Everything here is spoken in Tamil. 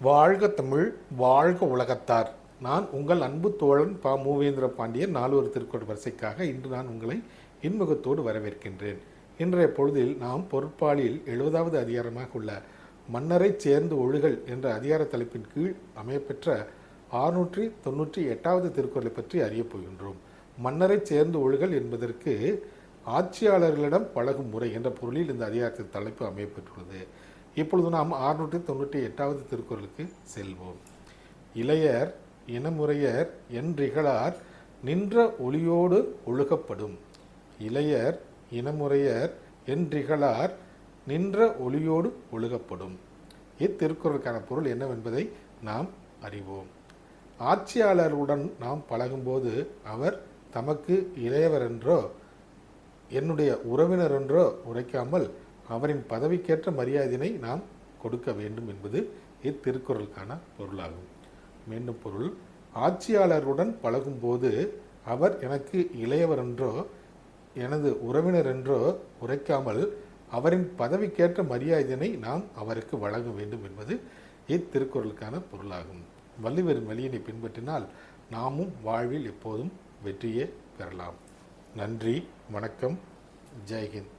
வாழ்க தமிழ் வாழ்க உலகத்தார். நான் உங்கள் அன்பு தோழன் பா. மூவேந்திர பாண்டியன் நாலொரு திருக்குறள் வரிசைக்காக இன்று நான் உங்களை இன்முகத்தோடு வரவேற்கின்றேன். இன்றைய பொழுதில் நாம் பொருட்பாலில் எழுபதாவது அதிகாரமாக உள்ள மன்னரை சேர்ந்து ஒழுகல் என்ற அதிகார தலைப்பின் கீழ் அமையப்பெற்ற ஆறுநூற்றி தொன்னூற்றி எட்டாவது திருக்குறளை பற்றி அறியப் போகின்றோம். மன்னரை சேர்ந்து ஒழுகல் என்பதற்கு ஆட்சியாளர்களிடம் பழகும் முறை என்ற பொருளில் இந்த அதிகாரத்தின் தலைப்பு அமையப்பெற்றுள்ளது. இப்பொழுது நாம் ஆறுநூற்றி தொண்ணூற்றி எட்டாவது திருக்குறளுக்கு செல்வோம். இளையர் இனமுறையர் என்றிகழார் நின்ற ஒளியோடு ஒழுகப்படும். இளையர் இனமுறையர் என்றிகழார் நின்ற ஒளியோடு ஒழுகப்படும். இத்திருக்குறளுக்கான பொருள் என்னவென்பதை நாம் அறிவோம். ஆட்சியாளருடன் நாம் பழகும்போது அவர் தமக்கு இளையவர் என்றோ என்னுடைய உறவினர் என்றோ உரைக்காமல் அவரின் பதவிக்கேற்ற மரியாதையினை நாம் கொடுக்க வேண்டும் என்பது இத்திருக்குறளுக்கான பொருளாகும். மீண்டும் பொருள் ஆட்சியாளருடன் பழகும்போது அவர் எனக்கு இளையவர் என்றோ எனது உறவினர் என்றோ உரைக்காமல் அவரின் பதவிக்கேற்ற மரியாதையினை நாம் அவருக்கு வழங்க வேண்டும் என்பது இத்திருக்குறளுக்கான பொருளாகும். வள்ளுவரின் வழியினை பின்பற்றினால் நாமும் வாழ்வில் எப்போதும் வெற்றியே பெறலாம். நன்றி வணக்கம் ஜெய்ஹிந்த்.